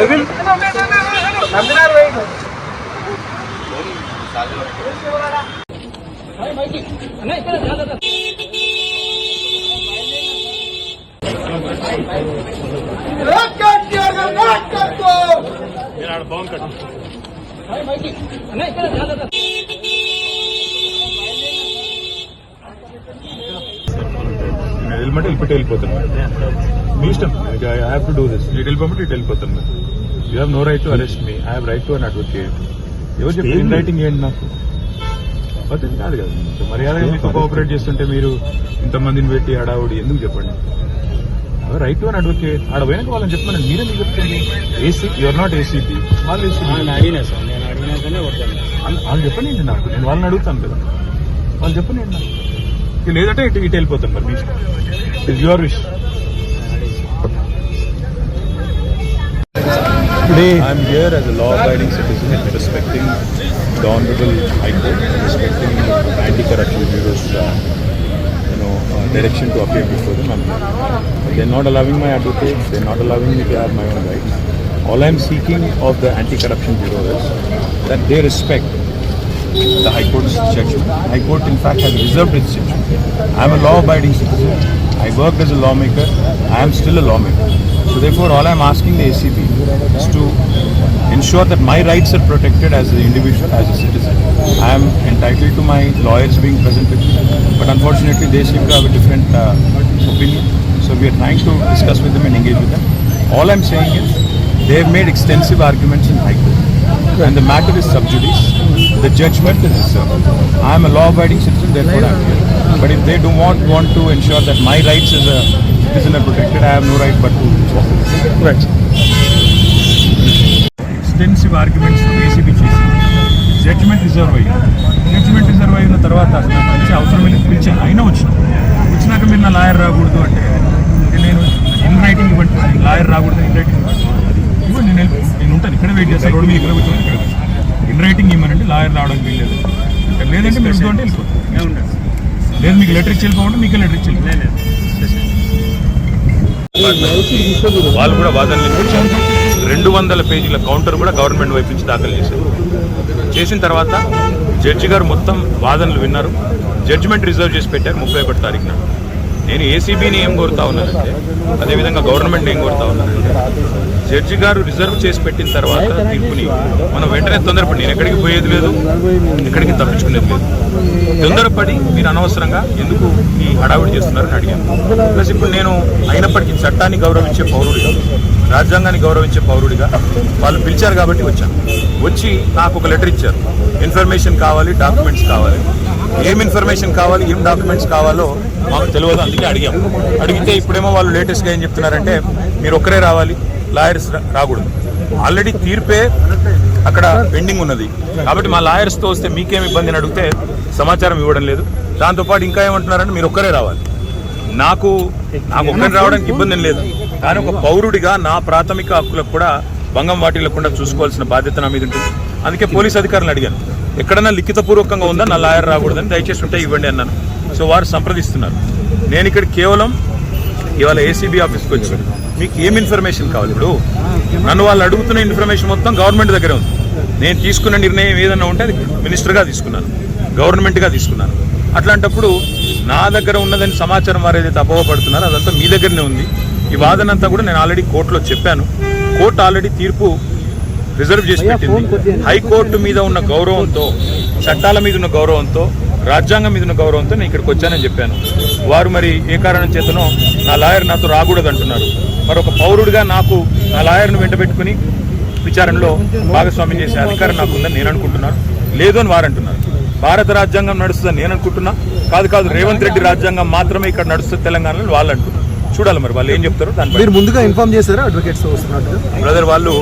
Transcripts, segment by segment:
नवीन नंदनार wait नाही నేను వెళ్ళమంటే వెళ్ళిపెట్టి వెళ్ళిపోతాను మీ ఇష్టం. I have to do this ఇటు వెళ్ళిపోమంటే ఇటు వెళ్ళిపోతాను you have no right to arrest me I have right to an advocate ఎవరు చెప్పి ఇన్ రైటింగ్ ఏంటి నాకు? పద్ధతి కాదు కదా. మర్యాదగా మీతో కోఆపరేట్ చేస్తుంటే మీరు ఇంతమందిని పెట్టి హడావుడి ఎందుకు చెప్పండి? Right to an advocate. ఆడ పోయినాక వాళ్ళని చెప్పమని మీరే మీకు చెప్తుంది ఏసీ యువర్ నాట్ ఏసీపీ వాళ్ళు ఏసీపీ అడిగినా సార్ నేను అడిగినాకనే వద్దాను వాళ్ళు- చెప్పనండి నాకు? నేను వాళ్ళని అడుగుతాను కదా. వాళ్ళు చెప్పనండి నాకు? లేదంటే ఇటు ఇటు వెళ్ళిపోతాను మరి మీ it your wish I'm here as a law-abiding citizen, respecting the Honorable High Court, respecting Anti-Corruption Bureau's, uh, know, uh, direction to appear before them. I'm. They're not allowing my advocate. They're not allowing me to have my own rights. All I'm seeking of the Anti-Corruption Bureau is that they respect the High Court's judgment. High Court, in fact, has reserved its judgment. I'm a law-abiding citizen. I worked as a lawmaker. I am still a lawmaker. So therefore, all I'm asking the ACB is to ensure that my rights are protected as an individual, as a citizen. I am entitled to my lawyers being present with me, but unfortunately, they seem to have a different uh, opinion. So we are trying to discuss with them and engage with them. All I'm saying is they have made extensive arguments in High Court, and the matter is sub judice. The judgment is reserved. I am a law-abiding citizen, therefore I am here. But if they do not want to ensure that my rights as a citizen are protected, I have no right but to walk away. Right. Extensive arguments ACB చేసి judgement reserve అయ్యింది judgement reserve అయిన తర్వాత అసలు నాకు పిలిచే అవసరం వెళ్ళి పిలిచే అయినా వచ్చిన వచ్చినాక మీరు నా లాయర్ రాకూడదు అంటే నేను ఇన్ రైటింగ్ ఇవ్వండి లాయర్ రాకూడదు ఇన్ రైటింగ్ ఇవ్వండి నేను నేను ఉంటాను ఇక్కడ వెయిట్ చేస్తాను రోడ్డు మీద ఇక్కడ కూర్చొని ఇక్కడ రైటింగ్ ఇవ్వనండి లాయర్ రావడం వీల్లేదు. లేదంటే మీరు ఉంటే వెళ్ళిపోతాను లేదు మీకు లెటర్ ఇచ్చి వెళ్ళిపోమంటే మీకే లెటర్ ఇచ్చి. వాళ్ళు కూడా వాదనలు వినిపించారు. రెండు వందల పేజీల కౌంటర్ కూడా గవర్నమెంట్ వైపు నుంచి దాఖలు చేశారు. చేసిన తర్వాత జడ్జి గారు మొత్తం వాదనలు విన్నారు. జడ్జిమెంట్ రిజర్వ్ చేసి పెట్టారు ముప్పై ఒకటి తారీఖున. నేను ఏసీబీని ఏం కోరుతా ఉన్నానంటే అదేవిధంగా గవర్నమెంట్ ఏం కోరుతా ఉన్నానంటే జడ్జి గారు రిజర్వ్ చేసి పెట్టిన తర్వాత తీర్పుని మనం వెంటనే తొందరపడి నేను ఎక్కడికి పోయేది లేదు ఎక్కడికి తప్పించుకునేది లేదు. తొందరపడి మీరు అనవసరంగా ఎందుకు ఈ హడావిడి చేస్తున్నారని అడిగాను. ప్లస్ ఇప్పుడు నేను అయినప్పటికీ చట్టాన్ని గౌరవించే పౌరుడిగా రాజ్యాంగాన్ని గౌరవించే పౌరుడిగా వాళ్ళు పిలిచారు కాబట్టి వచ్చాను. వచ్చి నాకు ఒక లెటర్ ఇచ్చారు. ఇన్ఫర్మేషన్ కావాలి డాక్యుమెంట్స్ కావాలి. ఏం ఇన్ఫర్మేషన్ కావాలి ఏం డాక్యుమెంట్స్ కావాలో మాకు తెలియదు అందుకే అడిగాం. అడిగితే ఇప్పుడేమో వాళ్ళు లేటెస్ట్గా ఏం చెప్తున్నారంటే మీరు ఒక్కరే రావాలి లాయర్స్ రాకూడదు. ఆల్రెడీ తీర్పే అక్కడ పెండింగ్ ఉన్నది. కాబట్టి మా లాయర్స్తో వస్తే మీకేం ఇబ్బంది అని అడిగితే సమాచారం ఇవ్వడం లేదు. దాంతోపాటు ఇంకా ఏమంటున్నారంటే మీరు ఒక్కరే రావాలి. నాకు నాకు ఒక్కరిని రావడానికి ఇబ్బంది లేదు. కానీ ఒక పౌరుడిగా నా ప్రాథమిక హక్కులకు కూడా భంగం వాటిల్లకుండా చూసుకోవాల్సిన బాధ్యత నా మీద ఉంటుంది. అందుకే పోలీస్ అధికారులను అడిగాను. ఎక్కడన్నా లిఖితపూర్వకంగా ఉందా? నా లాయర్ రాకూడదని దయచేసి ఉంటే ఇవ్వండి అన్నాను. సో వారు సంప్రదిస్తున్నారు. నేను ఇక్కడ కేవలం ఇవాళ ఏసీబీ ఆఫీస్కి వచ్చాను. మీకు ఏం ఇన్ఫర్మేషన్ కావాలి ఇప్పుడు? నన్ను వాళ్ళు అడుగుతున్న ఇన్ఫర్మేషన్ మొత్తం గవర్నమెంట్ దగ్గర ఉంది. నేను తీసుకున్న నిర్ణయం ఏదన్నా ఉంటే అది మినిస్టర్గా తీసుకున్నాను. గవర్నమెంట్గా తీసుకున్నాను. అట్లాంటప్పుడు నా దగ్గర ఉన్నదని సమాచారం వారు ఏదైతే అపోహపడుతున్నారో అదంతా మీ దగ్గరనే ఉంది. ఈ వాదన అంతా కూడా నేను ఆల్రెడీ కోర్టులో చెప్పాను. కోర్టు ఆల్రెడీ తీర్పు రిజర్వ్ చేసి పెట్టింది. హైకోర్టు మీద ఉన్న గౌరవంతో చట్టాల మీద ఉన్న గౌరవంతో రాజ్యాంగం మీద ఉన్న గౌరవంతో నేను ఇక్కడికి వచ్చానని చెప్పాను. వారు మరి ఏ కారణం చేతనో నా లాయర్ నాతో రాకూడదు అంటున్నారు మరి ఒక పౌరుడిగా నాకు నా లాయర్ను వెంట పెట్టుకుని విచారణలో భాగస్వామ్యం చేసే అధికారం నాకు ఉందని నేను అనుకుంటున్నాను. లేదు అని వారు అంటున్నారు. భారత రాజ్యాంగం నడుస్తుందని నేను అనుకుంటున్నా. కాదు కాదు రేవంత్ రెడ్డి రాజ్యాంగం మాత్రమే ఇక్కడ నడుస్తుంది తెలంగాణలో వాళ్ళు అంటున్నారు. చూడాలి మరి వాళ్ళు ఏం చెప్తారో బట్టి. మీరు ముందుగా ఇన్ఫార్మ్ చేశారా? అడ్వకేట్స్ బ్రదర్ వాళ్ళు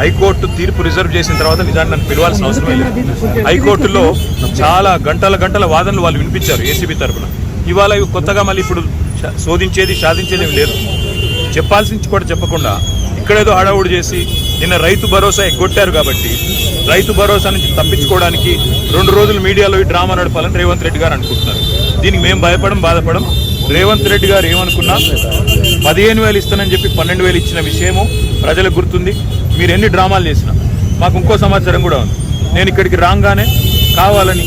హైకోర్టు తీర్పు రిజర్వ్ చేసిన తర్వాత నిజాన్ని నన్ను పిలవాల్సిన అవసరమే లేదు. హైకోర్టులో చాలా గంటల గంటల వాదనలు వాళ్ళు వినిపించారు ఏసీబీ తరపున. ఇవాళ కొత్తగా మళ్ళీ ఇప్పుడు శోధించేది సాధించేది లేదు. చెప్పాల్సింది కూడా చెప్పకుండా ఇక్కడేదో హడావుడి చేసి నిన్న రైతు భరోసా ఎగ్గొట్టారు కాబట్టి రైతు భరోసా నుంచి తప్పించుకోవడానికి రెండు రోజులు మీడియాలో ఈ డ్రామా నడపాలని రేవంత్ రెడ్డి గారు అనుకుంటున్నారు. దీనికి మేము భయపడం బాధపడం. రేవంత్ రెడ్డి గారు ఏమనుకున్నా పదిహేను వేలు ఇస్తానని చెప్పి పన్నెండు వేలు ఇచ్చిన విషయము ప్రజలకు గుర్తుంది. మీరు ఎన్ని డ్రామాలు చేసినా మాకు ఇంకో సమాచారం కూడా ఉంది. నేను ఇక్కడికి రాగానే కావాలని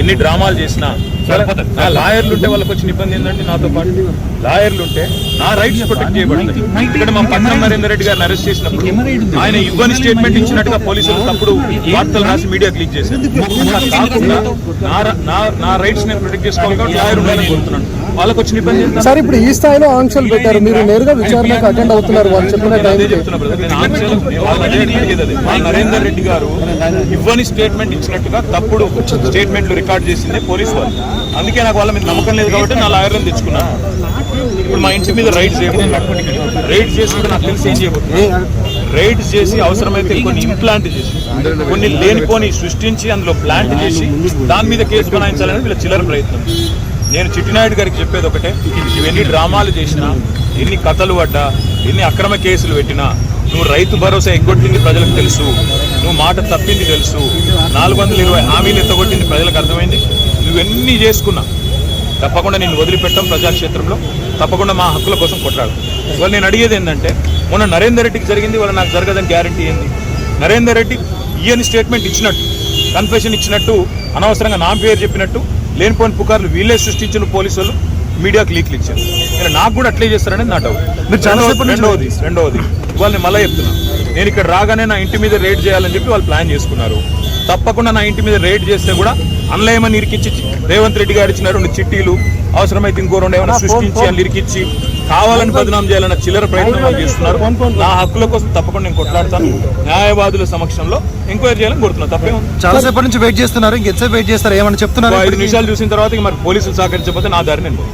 ఎన్ని డ్రామాలు చేసినా నా లాయర్లు ఉంటే వాళ్ళకి వచ్చిన ఇబ్బంది ఏంటంటే నాతో పాటు లాయర్లు ఉంటే నా రైట్స్ ప్రొటెక్ట్ చేయబడతాయి ఇక్కడ మా పట్నం నరేందర్ రెడ్డి గారిని అరెస్ట్ చేసినప్పుడు ఆయన ఇవ్వని స్టేట్మెంట్ ఇచ్చినట్టుగా పోలీసులు తప్పుడు వార్తలు రాసి మీడియా క్లిక్ చేశారు. నా రైట్స్ నేను ప్రొటెక్ట్ చేసుకోవాలి కాబట్టి లాయర్ ఉండాలని కోరుతున్నాను. వాళ్ళకి వచ్చిన ఇబ్బంది సార్ ఇప్పుడు ఈ స్థాయిలో ఆంక్షలు పెట్టారు. మీరు నేరుగా విచారణకు అటెండ్ అవుతున్నారు వాళ్ళు చెప్పిన. మా నరేందర్ రెడ్డి గారు ఇవ్వని స్టేట్మెంట్ ఇచ్చినట్టుగా తప్పుడు స్టేట్మెంట్లు రికార్డ్ చేసింది పోలీస్ వాళ్ళు. అందుకే నాకు వాళ్ళ మీద నమ్మకం లేదు కాబట్టి నా లాయర్లను తెచ్చుకున్నాను ఇప్పుడు మా ఇంటి మీద రైడ్ చేయబోతున్నారు రైడ్ చేసి నాకు తెలిసి ఏం చేయబోతున్నారు రైడ్ చేసి అవసరమైతే కొన్ని ఇంప్లాంట్ చేసి కొన్ని లేనిపోని సృష్టించి అందులో ప్లాంట్ చేసి దాని మీద కేసు బనాయించాలని వీళ్ళ చిల్లర ప్రయత్నం. నేను చిట్టినాయుడు గారికి చెప్పేది ఒకటే. ఇవన్నీ డ్రామాలు చేసినా ఎన్ని కథలు పడ్డా ఎన్ని అక్రమ కేసులు పెట్టినా నువ్వు రైతు భరోసా ఎగ్గొట్టింది ప్రజలకు తెలుసు. నువ్వు మాట తప్పింది తెలుసు. నాలుగు వందల ఇరవై హామీలు ఎత్తగొట్టింది ప్రజలకు అర్థమైంది? నువ్వెన్ని చేసుకున్నా తప్పకుండా నేను వదిలిపెట్టాం ప్రజాక్షేత్రంలో. తప్పకుండా మా హక్కుల కోసం కొట్లాడు. ఇవాళ నేను అడిగేది ఏంటంటే మొన్న నరేందర్ రెడ్డికి జరిగింది వాళ్ళ నాకు జరగదని గ్యారంటీ ఏంది? నరేందర్ రెడ్డి ఈయన స్టేట్మెంట్ ఇచ్చినట్టు కన్ఫెషన్ ఇచ్చినట్టు అనవసరంగా నా పేరు చెప్పినట్టు లేనిపోని పుకార్లు వీళ్ళే సృష్టించిన పోలీసు వాళ్ళు మీడియాకి లీక్లు ఇచ్చారు. ఇలా నాకు కూడా అట్లే చేస్తారనేది నా డౌట్ రెండవది- రెండవది నేను మళ్ళీ చెప్తున్నా. నేను ఇక్కడ రాగానే నా ఇంటి మీద రేడ్ చేయాలని చెప్పి వాళ్ళు ప్లాన్ చేసుకున్నారు. తప్పకుండా నా ఇంటి మీద రేడ్ చేస్తే కూడా అన్లయమని ఇరికిచ్చి రేవంత్ రెడ్డి గారు ఇచ్చిన రెండు చిట్టీలు అవసరమైతే ఇంకో రెండు ఏమైనా సృష్టించి అని ఇరికిచ్చి కావాలని బదనాం చేయాలన్న చిల్లర ప్రయత్నం చేస్తున్నారు. నా హక్కుల కోసం తప్పకుండా నేను కొట్లాడతాను. న్యాయవాదుల సమక్షంలో ఎంక్వైరీ చేయాలని కోరుతున్నా తప్పే చాలా సేపటి నుంచి వెయిట్ చేస్తున్నారు. ఇంకెంతసేపు వెయిట్ చేస్తారు? ఏమని చెప్తున్నారు ఐదు నిమిషాలు చూసిన తర్వాత మరి పోలీసులు సహకరించకపోతే నా దారి నేను.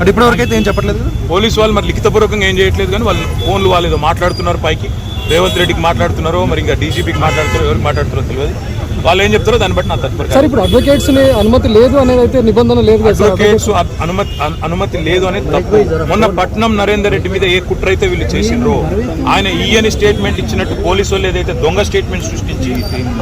అంటే ఇప్పటివరకు అయితే ఏం చెప్పట్లేదు? పోలీసు వాళ్ళు మరి లిఖితపూర్వకంగా ఏం చేయట్లేదు కానీ వాళ్ళు ఫోన్లు వాళ్ళు ఏదో మాట్లాడుతున్నారు పైకి. రేవంత్ రెడ్డికి మాట్లాడుతున్నారో మరి ఇంకా డీజీపీకి మాట్లాడుతారో ఎవరికి మాట్లాడుతారో తెలియదు. వాళ్ళు ఏం చెప్తారో దాన్ని బట్టి నా సార్ తత్పర ఇప్పుడు అడ్వకేట్స్ అనుమతి లేదు అనేది అయితే నిబంధన లేదు సార్? అడ్వకేట్స్ అనుమతి అను- అనుమతి లేదు అనేది తప్పు. మొన్న పట్నం నరేందర్ రెడ్డి మీద ఏ కుట్ర అయితే వీళ్ళు చేసిండ్రో ఆయన ఈయని స్టేట్మెంట్ ఇచ్చినట్టు పోలీసు వాళ్ళు ఏదైతే దొంగ స్టేట్మెంట్ సృష్టించి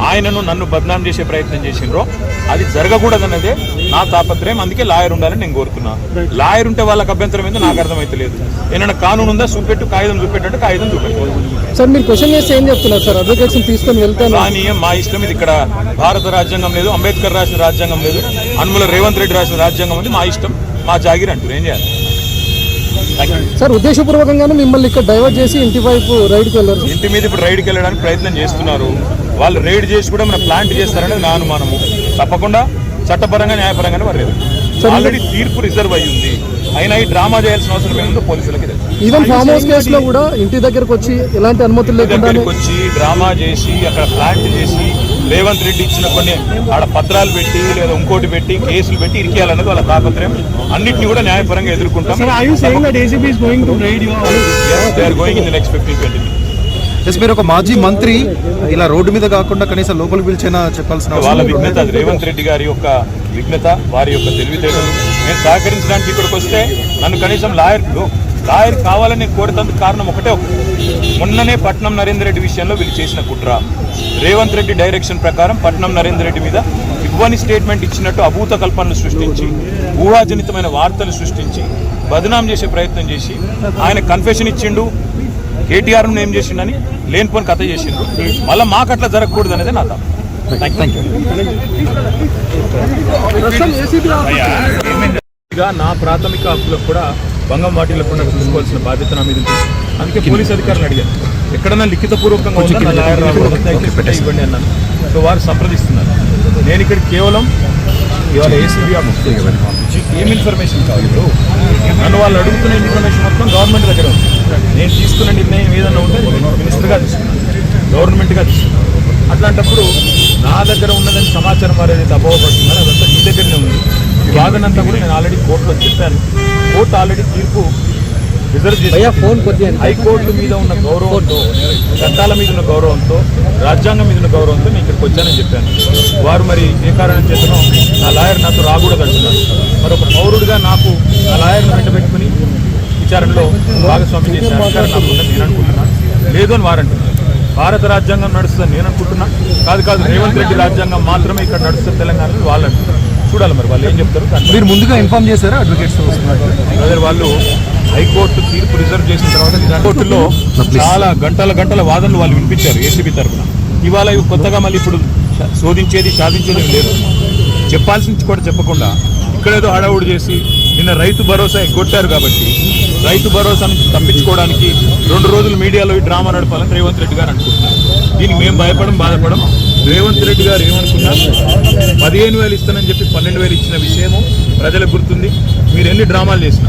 ఆయనను నన్ను బద్నాం చేసే ప్రయత్నం చేసిండ్రో అది జరగకూడదన్నదే నా తాపత్రయం అందుకే లాయర్ ఉండాలని నేను కోరుతున్నా. లాయర్ ఉంటే వాళ్ళకి అభ్యంతరం ఏందో నాకు అర్థమైతే లేదు ఏమైనా కానూన్ ఉందా? చూపెట్టు కాగితం చూపెట్టంటే కాగితం చూపెట్టు. సార్ మీరు క్వశ్చన్ చేస్తే ఏం చెప్తున్నారు సార్? తీసుకొని వెళ్తాను. కానీ మా ఇష్టం ఇది ఇక్కడ భారత రాజ్యాంగం లేదు అంబేద్కర్ రాసిన రాజ్యాంగం లేదు అనుముల రేవంత్ రెడ్డి రాసిన రాజ్యాంగం ఉంది. మా ఇష్టం మా జాగిర్ అంటారు. ఏం చేయాలి. సార్ ఉద్దేశపూర్వకంగానే మిమ్మల్ని ఇక్కడ డైవర్ట్ చేసి ఇంటి వైపు రైడ్కి వెళ్ళారు. ఇంటి మీద ఇప్పుడు రైడ్కి వెళ్ళడానికి ప్రయత్నం చేస్తున్నారు. వాళ్ళు రైడ్ చేసి కూడా మన ప్లాంట్ చేస్తారనేది నా అనుమానము. తప్పకుండా చట్టపరంగా న్యాయపరంగానే వర్లేదు ఆల్రెడీ తీర్పు రిజర్వ్ అయ్యి ఉంది అయినా ఈ డ్రామా చేయాల్సిన అవసరం ఏముందో పోలీసులకి ఈవెన్ ఫామ్ హౌస్ కేసులో కూడా ఇంటి దగ్గరకు వచ్చి ఎలాంటి అనుమతులు దగ్గరికి వచ్చి డ్రామా చేసి అక్కడ ప్లాంట్ చేసి రేవంత్ రెడ్డి ఇచ్చిన కొన్ని ఆడ పత్రాలు పెట్టి లేదా ఇంకోటి పెట్టి కేసులు పెట్టి ఇరికేయాలన్నది వాళ్ళ తాపత్రయం. అన్నింటినీ కూడా న్యాయపరంగా ఎదుర్కొంటాం. They are going in the next fifteen twenty S మీరు ఒక మాజీ మంత్రి ఇలా రోడ్డు మీద కాకుండా కనీసం లోపలికి పిలిచైనా చెప్పాల్సిన వాళ్ళ. విఘ్నత రేవంత్ రెడ్డి గారి యొక్క విఘ్నత వారి యొక్క తెలివితేటలు. నేను సహకరించడానికి ఇక్కడికి వస్తే నన్ను కనీసం లాయర్ లాయర్ కావాలని కోరుతందుకు కారణం ఒకటే ఒకటి. మొన్ననే పట్నం నరేందర్ రెడ్డి విషయంలో వీళ్ళు చేసిన కుట్ర. రేవంత్ రెడ్డి డైరెక్షన్ ప్రకారం పట్నం నరేందర్ రెడ్డి మీద ఇవ్వని స్టేట్మెంట్ ఇచ్చినట్టు అభూత కల్పనలు సృష్టించి ఊహాజనితమైన వార్తలు సృష్టించి బదనాం చేసే ప్రయత్నం చేసి ఆయన కన్ఫెషన్ ఇచ్చిండు కేటీఆర్ ఏం చేసిండని లేనిపోని కథ చేసిండు మళ్ళీ మాకు అట్లా జరగకూడదు అనేది నా తప్ప. నా ప్రాథమిక హక్కులకు కూడా భంగం వాటిల్లకుండా చూసుకోవాల్సిన బాధ్యత నా మీద అందుకే పోలీస్ అధికారులు అడిగారు ఎక్కడన్నా లిఖితపూర్వకంగా ఇవ్వండి అన్నాను. సో వారు సంప్రదిస్తున్నారు. నేను ఇక్కడ కేవలం ఇవాళ ఏసీబీ ఆఫీస్ ఏం ఇన్ఫర్మేషన్ కావాలి ఇప్పుడు? నన్ను వాళ్ళు అడుగుతున్న ఇన్ఫర్మేషన్ మొత్తం గవర్నమెంట్ దగ్గర ఉంది. నేను తీసుకున్న నిర్ణయం ఏదన్నా ఉంటే మినిస్టర్గా తీసుకున్నాను. గవర్నమెంట్గా తీసుకున్నాను. అట్లాంటప్పుడు నా దగ్గర ఉన్నదని సమాచారం వారు ఏదైతే అభావపడుతున్నారో అదంతా నీ దగ్గరనే ఉంది. ఈ వాదనంతా కూడా నేను ఆల్రెడీ కోర్టులో చెప్పాను. కోర్టు ఆల్రెడీ తీర్పు రిజర్వ్ చేసి హైకోర్టు మీద ఉన్న గౌరవంతో చట్టాల మీద ఉన్న గౌరవంతో రాజ్యాంగం మీద ఉన్న గౌరవంతో నేను ఇక్కడికి వచ్చానని చెప్పాను. వారు మరి ఏ కారణం చేతనో నా లాయర్ నాతో రాకూడదు అంటున్నారు. మరి ఒక పౌరుడిగా నాకు నా లాయర్ను వెంటబెట్టుకుని విచారణలో భాగస్వామ్యం చేసే అధికారం నాకు ఉందని నేను అనుకుంటున్నాను లేదు అని వారు అంటున్నారు. భారత రాజ్యాంగం నడుస్తుందని నేను అనుకుంటున్నా. కాదు కాదు రేవంత్ రెడ్డి రాజ్యాంగం మాత్రమే ఇక్కడ నడుస్తుంది తెలంగాణలో వాళ్ళు అంటున్నారు. చూడాలి మరి వాళ్ళు ఏం చెప్తారు మీరు ముందుగా ఇన్ఫార్మ్ చేశారా? అడ్వకేట్స్ బ్రదర్ వాళ్ళు హైకోర్టు తీర్పు రిజర్వ్ చేసిన తర్వాత హైకోర్టులో చాలా గంటల గంటల వాదనలు వాళ్ళు వినిపించారు ఏసీబీ తరఫున ఇవాళ ఇవి కొత్తగా మళ్ళీ ఇప్పుడు శోధించేది సాధించేది లేదు. చెప్పాల్సింది కూడా చెప్పకుండా ఇక్కడేదో హడావుడి చేసి నిన్న రైతు భరోసా ఎగ్గొట్టారు కాబట్టి రైతు భరోసా నుంచి తప్పించుకోవడానికి రెండు రోజులు మీడియాలో ఈ డ్రామా నడపాలని రేవంత్ రెడ్డి గారు అనుకుంటున్నారు. దీనికి మేము భయపడం బాధపడం. రేవంత్ రెడ్డి గారు ఏమనుకున్నారు? పదిహేను వేలు ఇస్తానని చెప్పి పన్నెండు వేలు ఇచ్చిన విషయము ప్రజలకు గుర్తుంది. మీరు ఎన్ని డ్రామాలు చేసినా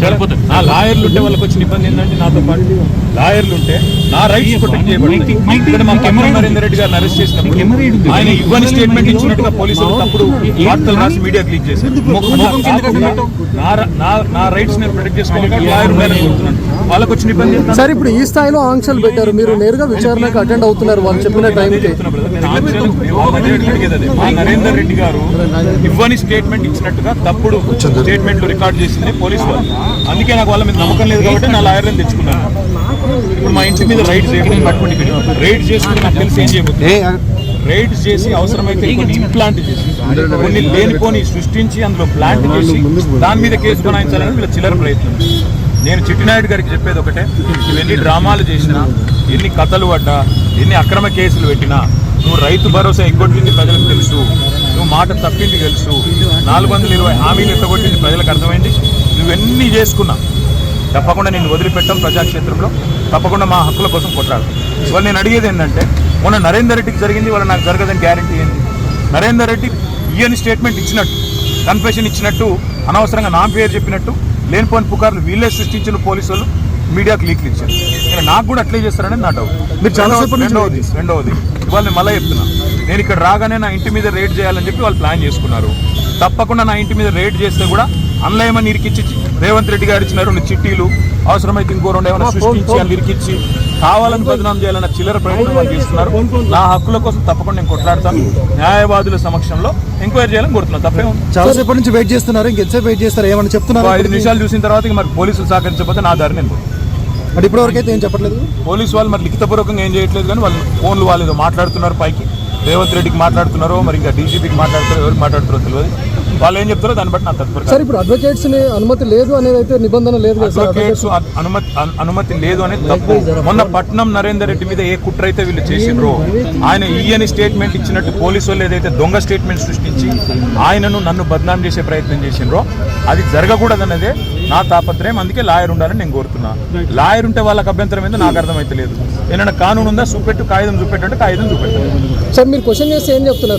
సరిపోతుంది నా లాయర్లు ఉండే వాళ్ళకి వచ్చిన ఇబ్బంది ఏంటంటే నాతో పాటు. లాయర్లు ఉంటే నా రైట్స్ ప్రొటెక్ట్ చేయబడి ఇక్కడ మా కెమెరా నరేందర్ రెడ్డి గారిని అరెస్ట్ చేసినప్పుడు ఆయన ఇవ్వని స్టేట్మెంట్ ఇచ్చినట్టుగా పోలీసులు తప్పుడు వార్తలు రాసి మీడియా క్లిక్ చేశారు. నా ర- నా- నా రైట్స్ నేను ప్రొటెక్ట్ చేసుకోవాలి లాయర్ వాళ్ళకి వచ్చిన ఇబ్బంది సార్ ఇప్పుడు ఈ స్థాయిలో ఆంక్షలు పెట్టారు. మీరు నేరుగా విచారణకు అటెండ్ అవుతున్నారు వాళ్ళు చెప్పిన టైంకి. మా నరేందర్ రెడ్డి గారు ఇవ్వని స్టేట్మెంట్ ఇచ్చినట్టుగా తప్పుడు స్టేట్మెంట్లు రికార్డ్ చేసింది పోలీసు వాళ్ళు అందుకే నాకు వాళ్ళ మీద నమ్మకం లేదు కాబట్టి నా లాయర్ని తెచ్చుకున్నాను. ఇప్పుడు మా ఇంటి మీద రైడ్ చేయడం. పట్టుకుంటే రైడ్ చేసుకుని నాకు తెలిసి ఏం చేయబోతుంది? రైడ్స్ చేసి అవసరమైతే కొన్ని ఇంప్లాంట్ చేసి కొన్ని లేనిపోని సృష్టించి అందులో ప్లాంట్ చేసి దాని మీద కేసు కొనాయించాలని వీళ్ళ చిల్లర ప్రయత్నం. నేను చిట్టినాయుడు గారికి చెప్పేది ఒకటే ఇవన్నీ డ్రామాలు చేసినా ఎన్ని కథలు పడ్డా ఎన్ని అక్రమ కేసులు పెట్టినా నువ్వు రైతు భరోసా ఎగ్గొట్టింది ప్రజలకు తెలుసు. నువ్వు మాట తప్పింది తెలుసు. నాలుగు వందల ఇరవై హామీలు ఎత్తగొట్టింది ప్రజలకు అర్థమైంది. నువ్వెన్ని చేసుకున్నా తప్పకుండా నేను వదిలిపెట్టాం ప్రజాక్షేత్రంలో. తప్పకుండా మా హక్కుల కోసం కొట్లాడు. ఇవాళ నేను అడిగేది ఏంటంటే మొన్న నరేందర్ రెడ్డికి జరిగింది వాళ్ళ నాకు జరగదని గ్యారంటీ ఏంటి? నరేందర్ రెడ్డి ఈయన స్టేట్మెంట్ ఇచ్చినట్టు కన్ఫెషన్ ఇచ్చినట్టు అనవసరంగా నా పేరు చెప్పినట్టు లేనిపోని పుకార్లు వీళ్ళే సృష్టించిన పోలీసు వాళ్ళు మీడియాకి లీక్లు ఇచ్చారు. ఇలా నాకు కూడా అట్లే చేస్తారని నా డౌట్ రెండవది రెండవది ఇవాళ నేను మళ్ళీ చెప్తున్నా. నేను ఇక్కడ రాగానే నా ఇంటి మీద రేడ్ చేయాలని చెప్పి వాళ్ళు ప్లాన్ చేసుకున్నారు. తప్పకుండా నా ఇంటి మీద రేడ్ చేస్తే కూడా అన్లయమని ఇరికిచ్చి రేవంత్ రెడ్డి గారు ఇచ్చిన రెండు చిట్టీలు అవసరమైతే ఇంకో రెండు ఏమైనా సృష్టించి వాళ్ళు ఇరికిచ్చి కావాలని బదనాం చేయాలన్న చిల్లర ప్రయత్నం చేస్తున్నారు. నా హక్కుల కోసం తప్పకుండా నేను కొట్లాడతాను న్యాయవాదుల సమక్షంలో ఎంక్వైరీ చేయాలని కోరుతున్నాను. తప్పే చాలాసేపటి నుంచి వెయిట్ చేస్తున్నారు ఇంకెంతసేపు వెయిట్ చేస్తారు ఏమని చెప్తున్నారు? ఐదు నిమిషాలు చూసిన తర్వాత మరి పోలీసులు సహకరించకపోతే నా దారి నేను. అంటే ఇప్పటివరకు అయితే ఏం చెప్పట్లేదు? పోలీసు వాళ్ళు మరి లిఖితపూర్వకంగా ఏం చేయట్లేదు కానీ వాళ్ళు ఫోన్లు వాళ్ళు మాట్లాడుతున్నారు పైకి. రేవంత్ రెడ్డికి మాట్లాడుతున్నారో మరి ఇంకా డీజీపీకి మాట్లాడుతారో ఎవరికి మాట్లాడుతారో తెలియదు. వాళ్ళు ఏం చెప్తారో దాన్ని బట్టి నా తత్పర సార్ ఇప్పుడు అడ్వకేట్స్ అనుమతి లేదు అనేది అయితే నిబంధన లేదు అడ్వకేట్స్ అనుమతి అను- అనుమతి లేదు అనేది తప్పు. మొన్న పట్నం నరేందర్ రెడ్డి మీద ఏ కుట్ర అయితే వీళ్ళు చేసిండ్రో ఆయన ఈయని స్టేట్మెంట్ ఇచ్చినట్టు పోలీసు వాళ్ళు ఏదైతే దొంగ స్టేట్మెంట్ సృష్టించి ఆయనను నన్ను బద్నాం చేసే ప్రయత్నం చేసిండ్రో అది జరగకూడదన్నదే నా తాపత్రయం. అందుకే లాయర్ ఉండాలని నేను కోరుతున్నా. లాయర్ ఉంటే వాళ్ళకి అభ్యంతరం ఏందో నాకు అర్థమైతే లేదు. ఏమైనా కానూను ఉందా చూపెట్టు. కాగితం చూపెట్టు అంటే కాగితం చూపెట్టాలి సార్ మీరు క్వశ్చన్ చేస్తే ఏం చెప్తున్నారు